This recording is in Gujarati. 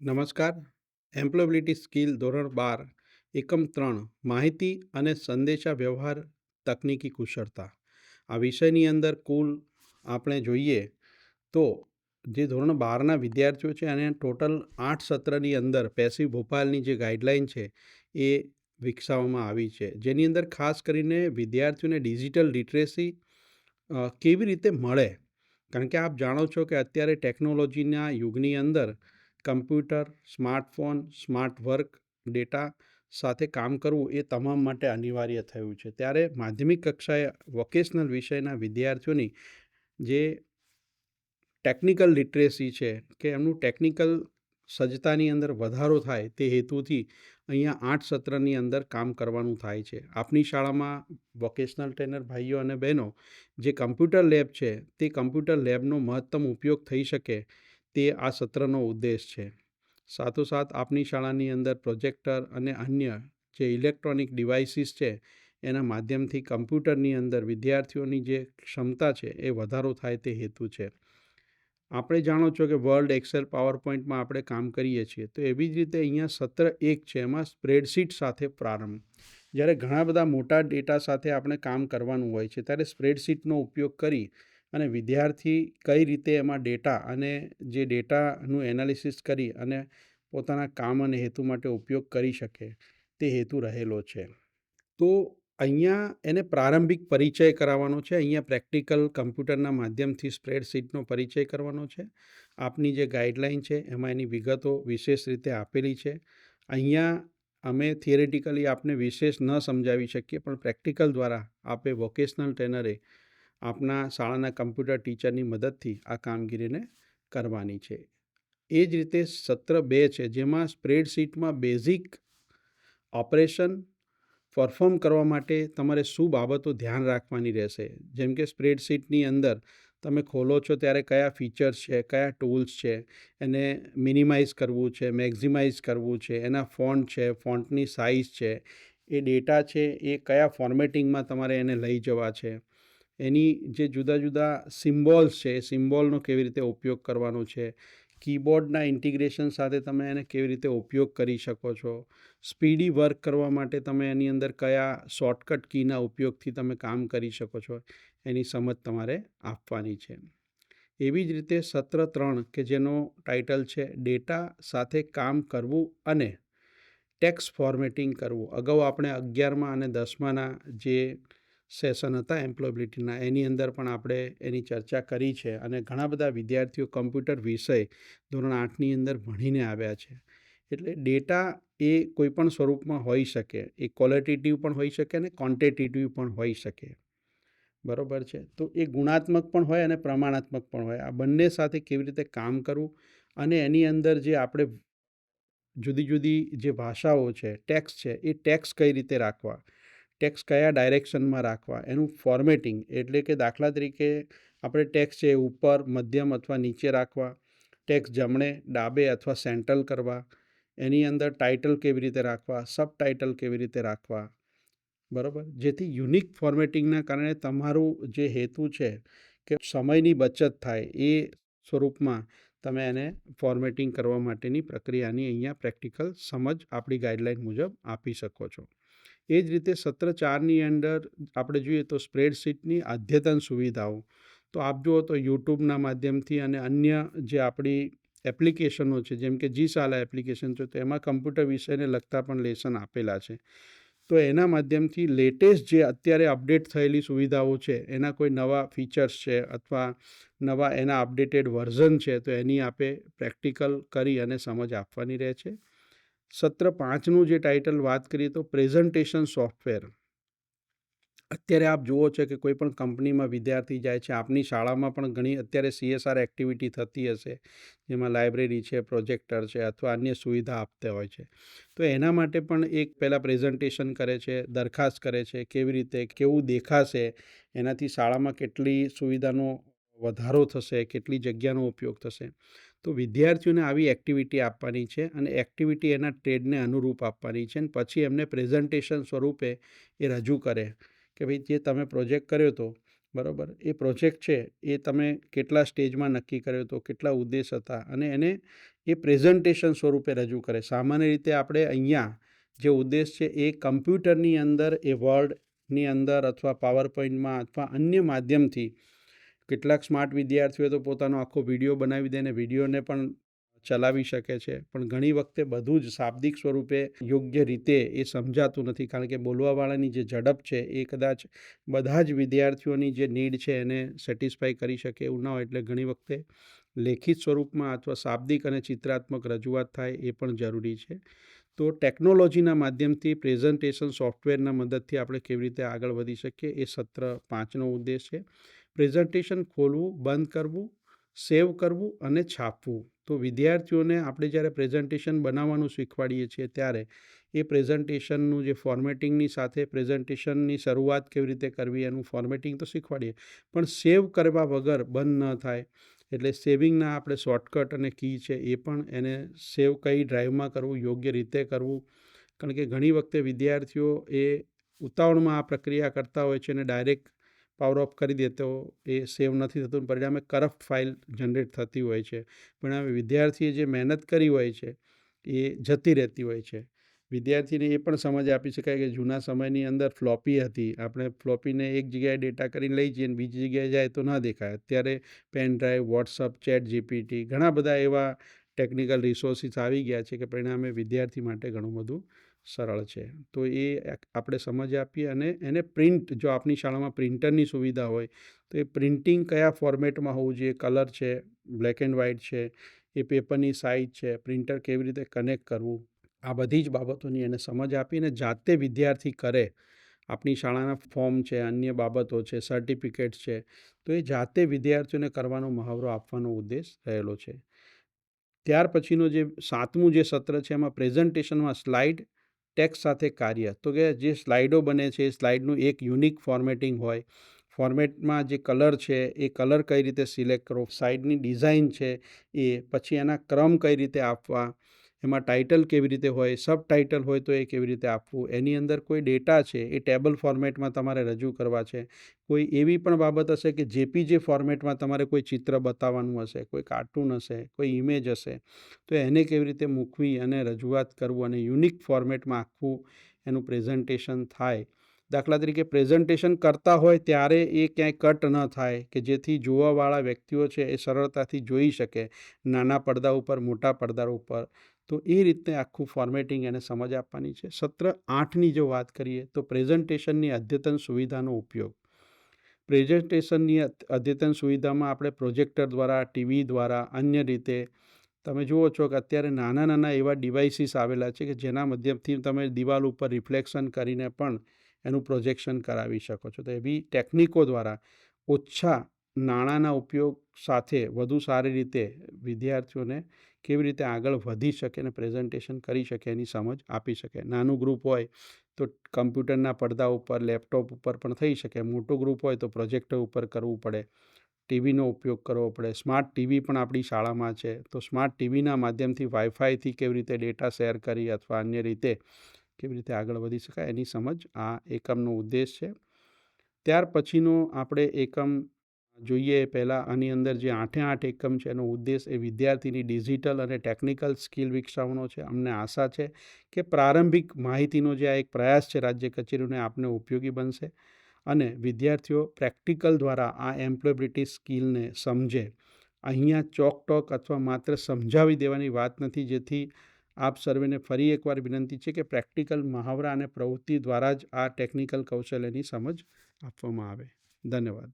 નમસ્કાર. એમ્પ્લોયબિલિટી સ્કિલ ધોરણ બાર, એકમ ત્રણ, માહિતી અને સંદેશા વ્યવહાર તકનીકી કુશળતા. આ વિષયની અંદર કુલ આપણે જોઈએ તો જે ધોરણ બારના વિદ્યાર્થીઓ છે અને ટોટલ આઠ સત્રની અંદર પેસિવ ભોપાલની જે ગાઈડલાઇન છે એ વિકસાવવામાં આવી છે. જેની અંદર ખાસ કરીને વિદ્યાર્થીઓને ડિજિટલ લિટરેસી કેવી રીતે મળે? કારણ કે આપ જાણો છો કે અત્યારે ટેકનોલોજીના યુગની અંદર computer, smartphone, smart work, data સાથે કામ કરવું એ તમામ માટે અનિવાર્ય થયું છે. ત્યારે માધ્યમિક કક્ષાએ વોકેશનલ વિષયના વિદ્યાર્થીઓની જે ટેકનિકલ લિટરેસી છે કે એમનું ટેકનિકલ સજ્જતાની અંદર વધારો થાય તે હેતુથી અહીંયા આઠ સત્રની અંદર કામ કરવાનું થાય છે. આપની શાળામાં વોકેશનલ ટ્રેનર ભાઈઓ અને બહેનો જે કમ્પ્યુટર લેબ છે તે કમ્પ્યુટર લેબનો મહત્તમ ઉપયોગ થઈ શકે તે આ સત્રનો ઉદ્દેશ છે. સાથોસાથ, આપની શાળાની અંદર પ્રોજેક્ટર અને અન્ય જે ઇલેક્ટ્રોનિક ડિવાઇસીસ છે, એના માધ્યમથી કમ્પ્યુટરની અંદર વિદ્યાર્થીઓની જે ક્ષમતા છે, એ વધારો થાય તે હેતુ છે. આપણે જાણો છો કે વર્લ્ડ એક્સેલ પાવર પોઈન્ટમાં આપણે કામ કરીએ છીએ, તો એવી જ રીતે અહીંયા સત્ર એક છે, એમાં સ્પ્રેડશીટ સાથે પ્રારંભ. જ્યારે ઘણા બધા મોટા ડેટા સાથે આપણે કામ કરવાનું હોય છે, ત્યારે સ્પ્રેડશીટનો ઉપયોગ કરી અને વિદ્યાર્થી કઈ રીતે એમાં ડેટા અને જે ડેટાનું એનાલિસિસ કરી અને પોતાના કામ અને હેતુ માટે ઉપયોગ કરી શકે તે હેતુ રહેલો છે. તો અહીંયા એને પ્રારંભિક પરિચય કરાવવાનો છે. અહીંયા પ્રેક્ટિકલ કમ્પ્યુટરના માધ્યમથી સ્પ્રેડશીટનો પરિચય કરવાનો છે. આપની જે ગાઈડલાઇન છે એમાં એની વિગતો વિશેષ રીતે આપેલી છે. અહીંયા અમે થિયરેટિકલી આપને વિશેષ ન સમજાવી શકીએ પણ પ્રેક્ટિકલ દ્વારા આપે વોકેશનલ ટ્રેનરે આપના શાળાના કમ્પ્યુટર ટીચરની મદદથી આ કામગીરીને કરવાની છે. એ જ રીતે સત્ર બે છે, જેમાં સ્પ્રેડશીટમાં બેઝિક ઓપરેશન પરફોર્મ કરવા માટે તમારે શું બાબતો ધ્યાન રાખવાની રહેશે? જેમ કે સ્પ્રેડશીટની અંદર તમે ખોલો છો ત્યારે કયા ફીચર્સ છે, કયા ટૂલ્સ છે, એને મિનિમાઇઝ કરવું છે, મેક્ઝિમાઇઝ કરવું છે, એના ફોન્ટ છે, ફોન્ટની સાઇઝ છે, એ ડેટા છે, એ કયા ફોર્મેટિંગમાં તમારે એને લઈ જવા છે એની જે જુદા જુદા સિમ્બોલ્સ છે, એ સિમ્બોલનો કેવી રીતે ઉપયોગ કરવાનો છે, કીબોર્ડના ઇન્ટિગ્રેશન સાથે તમે એને કેવી રીતે ઉપયોગ કરી શકો છો, સ્પીડી વર્ક કરવા માટે તમે એની અંદર કયા શોર્ટકટ કીના ઉપયોગથી તમે કામ કરી શકો છો, એની સમજ તમારે આપવાની છે. એવી જ રીતે સત્ર ત્રણ કે જેનો ટાઇટલ છે, ડેટા સાથે કામ કરવું અને ટેક્સ ફોર્મેટિંગ કરવું. અગાઉ આપણે અગિયારમાં અને દસમાના જે સેશન હતા, એમ્પ્લોયબિલિટીના, એની અંદર પણ આપણે એની ચર્ચા કરી છે અને ઘણા બધા વિદ્યાર્થીઓ કમ્પ્યુટર વિષય ધોરણ આઠની અંદર ભણીને આવ્યા છે. એટલે ડેટા એ કોઈપણ સ્વરૂપમાં હોઈ શકે. એ ક્વોલિટેટિવ પણ હોઈ શકે અને ક્વોન્ટિટેટિવ પણ હોઈ શકે. બરાબર છે? તો એ ગુણાત્મક પણ હોય અને પ્રમાણાત્મક પણ હોય. આ બંને સાથે કેવી રીતે કામ કરવું અને એની અંદર જે આપણે જુદી જુદી જે ભાષાઓ છે ટેક્સ છે, એ ટેક્સ કઈ રીતે રાખવા? ટેક્સ કયા ડાયરેક્શનમાં રાખવા? એનું ફોર્મેટિંગ એટલે કે દાખલા તરીકે આપણે ટેક્સ છે ઉપર, મધ્યમ અથવા નીચે રાખવા. ટેક્સ જમણે, ડાબે અથવા સેન્ટ્રલ કરવા. એની અંદર ટાઇટલ કેવી રીતે રાખવા? સબ ટાઇટલ કેવી રીતે રાખવા? બરાબર? જેથી યુનિક ફોર્મેટિંગના કારણે તમારું જે હેતુ છે કે સમયની બચત થાય એ સ્વરૂપમાં તમે એને ફોર્મેટિંગ કરવા માટેની પ્રક્રિયાની અહીંયા પ્રેક્ટિકલ સમજ આપણી ગાઈડલાઇન મુજબ આપી શકો છો. એ જ રીતે સત્ર ચારની અંદર આપણે જોઈએ તો સ્પ્રેડશીટની અદ્યતન સુવિધાઓ. તો આપ જુઓ તો યુટ્યુબના માધ્યમથી અને અન્ય જે આપણી એપ્લિકેશનો છે, જેમ કે જી શાલા એપ્લિકેશન છે, તો એમાં કમ્પ્યુટર વિષયને લગતા પણ લેસન આપેલા છે. તો એના માધ્યમથી લેટેસ્ટ જે અત્યારે અપડેટ થયેલી સુવિધાઓ છે, એના કોઈ નવા ફીચર્સ છે અથવા નવા એના અપડેટેડ વર્ઝન છે, તો એની આપે પ્રેક્ટિકલ કરી અને સમજ આપવાની રહે છે. સત્ર પાંચનું જે ટાઇટલ વાત કરીએ તો પ્રેઝન્ટેશન સોફ્ટવેર. અત્યારે આપ જુઓ છો કે કોઈ પણ કંપનીમાં વિદ્યાર્થી જાય છે, આપની શાળામાં પણ ઘણી અત્યારે સીએસઆર એક્ટિવિટી થતી હશે, જેમાં લાઇબ્રેરી છે, પ્રોજેક્ટર છે અથવા અન્ય સુવિધા આપતા હોય છે. તો એના માટે પણ એક પહેલાં પ્રેઝન્ટેશન કરે છે, દરખાસ્ત કરે છે, કેવી રીતે, કેવું દેખાશે, એનાથી શાળામાં કેટલી સુવિધાનો વધારો થશે, કેટલી જગ્યાનો ઉપયોગ થશે. તો વિદ્યાર્થીઓને આવી એક્ટિવિટી આપવાની છે અને એક્ટિવિટી એના ટ્રેડને અનુરૂપ આપવાની છે અને પછી એમને પ્રેઝન્ટેશન સ્વરૂપે એ રજૂ કરે કે ભાઈ જે તમે પ્રોજેક્ટ કર્યો હતો બરાબર? એ પ્રોજેક્ટ છે, એ તમે કેટલા સ્ટેજમાં નક્કી કર્યો હતો કેટલા ઉદ્દેશ હતા? અને એને એ પ્રેઝન્ટેશન સ્વરૂપે રજૂ કરે. સામાન્ય રીતે આપણે અહીંયા જે ઉદ્દેશ છે એ કમ્પ્યુટરની અંદર, એ વર્ડની અંદર અથવા પાવર પોઈન્ટમાં અથવા અન્ય માધ્યમથી કેટલાક સ્માર્ટ વિદ્યાર્થીઓ તો પોતાનો આખો વીડિયો બનાવી દે ને વિડીયોને પણ ચલાવી શકે છે. પણ ઘણી વખતે બધું જ શાબ્દિક સ્વરૂપે યોગ્ય રીતે એ સમજાતું નથી. કારણ કે બોલવાવાળાની જે ઝડપ છે એ કદાચ બધા જ વિદ્યાર્થીઓની જે નીડ છે એને સેટિસ્ફાય કરી શકે એવું ના હોય. એટલે ઘણી વખતે લેખિત સ્વરૂપમાં અથવા શાબ્દિક અને ચિત્રાત્મક રજૂઆત થાય એ પણ જરૂરી છે. તો ટેકનોલોજીના માધ્યમથી પ્રેઝન્ટેશન સોફ્ટવેરના મદદથી આપણે કેવી રીતે આગળ વધી શકીએ એ સત્ર પાંચનો ઉદ્દેશ છે. પ્રેઝન્ટેશન ખોલવું, બંધ કરવું, સેવ કરવું અને છાપવું. તો વિદ્યાર્થીઓને આપણે જ્યારે પ્રેઝન્ટેશન બનાવવાનું શીખવાડીએ છીએ ત્યારે એ પ્રેઝન્ટેશનનું જે ફોર્મેટિંગની સાથે પ્રેઝન્ટેશનની શરૂઆત કેવી રીતે કરવી એનું ફોર્મેટિંગ તો શીખવાડીએ. પણ સેવ કરવા વગર બંધ ન થાય. એટલે સેવિંગના આપણે શોર્ટકટ અને કી છે એ પણ એને સેવ કઈ ડ્રાઈવમાં કરવું, યોગ્ય રીતે કરવું. કારણ કે ઘણી વખતે વિદ્યાર્થીઓ એ ઉતાવળમાં આ પ્રક્રિયા કરતા હોય છે અને ડાયરેક્ટ પાવર ઓફ કરી દે તો એ સેવ નથી થતું પરિણામે કરપ્ટ ફાઇલ જનરેટ થતી હોય છે. પરિણામે વિદ્યાર્થીએ જે મહેનત કરી હોય છે, એ જતી રહેતી હોય છે. વિદ્યાર્થીને એ પણ સમજ આપી શકાય કે જૂના સમયની અંદર ફ્લોપી હતી. આપણે ફ્લોપીને એક જગ્યાએ ડેટા કરીને લઈ જઈએ અને બીજી જગ્યાએ જાય તો ના દેખાય. અત્યારે pen drive, WhatsApp, ChatGPT ઘણા બધા એવા ટેકનિકલ રિસોર્સિસ આવી ગયા છે કે પરિણામે વિદ્યાર્થી માટે ઘણું બધું સરળ છે. તો એ આપણે સમજ આપીએ અને એને પ્રિન્ટ, જો આપની શાળામાં પ્રિન્ટરની સુવિધા હોય, તો એ પ્રિન્ટિંગ કયા ફોર્મેટમાં હોવું જોઈએ? કલર છે, બ્લેક એન્ડ વ્હાઇટ છે, એ પેપરની સાઇઝ છે, પ્રિન્ટર કેવી રીતે કનેક્ટ કરવું? આ બધી જ બાબતોની એને સમજ આપીને જાતે વિદ્યાર્થી કરે. આપણી શાળાના ફોર્મ છે, અન્ય બાબતો છે સર્ટિફિકેટ છે, તો એ જાતે વિદ્યાર્થીઓને કરવાનો મહાવરો આપવાનો ઉદ્દેશ રહેલો છે. ત્યાર પછીનો જે સાતમું જે સત્ર છે, એમાં પ્રેઝન્ટેશનમાં સ્લાઇડ ટેક્સ સાથે કાર્ય. તો કે જે સ્લાઇડો બને છે, એ સ્લાઇડનું એક યુનિક ફોર્મેટિંગ હોય. ફોર્મેટમાં જે કલર છે, એ કલર કઈ રીતે સિલેક્ટ કરવો સાઇડની ડિઝાઇન છે એ, પછી એના ક્રમ કઈ રીતે આપવા એમાં ટાઇટલ કેવી રીતે હોય સબ ટાઇટલ હોય તો એ કેવી રીતે આપવું, એની અંદર કોઈ ડેટા છે, એ ટેબલ ફોર્મેટમાં તમારે રજૂ કરવા છે. કોઈ એવી પણ બાબત હશે કે જેપીજે ફોર્મેટમાં તમારે કોઈ ચિત્ર બતાવવાનું હશે, કોઈ કાર્ટૂન હશે, કોઈ ઇમેજ હશે, તો એને કેવી રીતે મૂકવી અને રજૂઆત કરવું અને યુનિક ફોર્મેટમાં આખું એનું પ્રેઝન્ટેશન થાય. દાખલા તરીકે પ્રેઝન્ટેશન કરતા હોય ત્યારે એ ક્યાંય કટ ન થાય કે જેથી જોવાવાળા વ્યક્તિઓ છે એ સરળતાથી જોઈ શકે નાના પડદા ઉપર, મોટા પડદા ઉપર. તો એ રીતે આખું ફોર્મેટિંગ એને સમજ આપવાની છે. સત્ર આઠની જો વાત કરીએ તો પ્રેઝન્ટેશનની અદ્યતન સુવિધાનો ઉપયોગ. પ્રેઝન્ટેશનની અદ્યતન સુવિધામાં આપણે પ્રોજેક્ટર દ્વારા ટીવી દ્વારા, અન્ય રીતે તમે જુઓ છો કે અત્યારે નાના નાના એવા ડિવાઇસીસ આવેલા છે કે જેના માધ્યમથી તમે દિવાલ ઉપર રિફ્લેક્શન કરીને પણ એનું પ્રોજેક્શન કરાવી શકો છો. તો એવી ટેકનિકો દ્વારા ઓછા નાણાંના ઉપયોગ સાથે વધુ સારી રીતે વિદ્યાર્થીઓને કેવી રીતે આગળ વધી શકે અને પ્રેઝન્ટેશન કરી શકે એની સમજ આપી શકે. નાનું ગ્રુપ હોય તો કમ્પ્યુટરના પડદા ઉપર લેપટોપ ઉપર પણ થઈ શકે. મોટું ગ્રુપ હોય તો પ્રોજેક્ટર ઉપર કરવું પડે. ટીવીનો ઉપયોગ કરવો પડે. સ્માર્ટ ટીવી પણ આપણી શાળામાં છે. તો સ્માર્ટ ટીવીના માધ્યમથી વાઈફાઈથી કેવી રીતે ડેટા શેર કરી અથવા અન્ય રીતે કેવી રીતે આગળ વધી શકાય એની સમજ આ એકમનો ઉદ્દેશ છે. ત્યાર પછીનો આપણે એકમ જોઈએ પહેલાં આની અંદર જે આઠે આઠ એકમ છે એનો ઉદ્દેશ એ વિદ્યાર્થીની ડિજિટલ અને ટેકનિકલ સ્કિલ વિકસાવવાનો છે. અમને આશા છે કે પ્રારંભિક માહિતીનો જે આ એક પ્રયાસ છે રાજ્ય કચેરીઓને આપને ઉપયોગી બનશે અને વિદ્યાર્થીઓ પ્રેક્ટિકલ દ્વારા આ એમ્પ્લોયબિલિટી સ્કિલને સમજે. અહીંયા ચોક ટોક અથવા માત્ર સમજાવી દેવાની વાત નથી જેથી આપ સર્વેને ફરી એકવાર વિનંતી છે કે પ્રેક્ટિકલ મહાવરા અને પ્રવૃત્તિ દ્વારા જ આ ટેકનિકલ કૌશલ્યની સમજ આપવામાં આવે. ધન્યવાદ.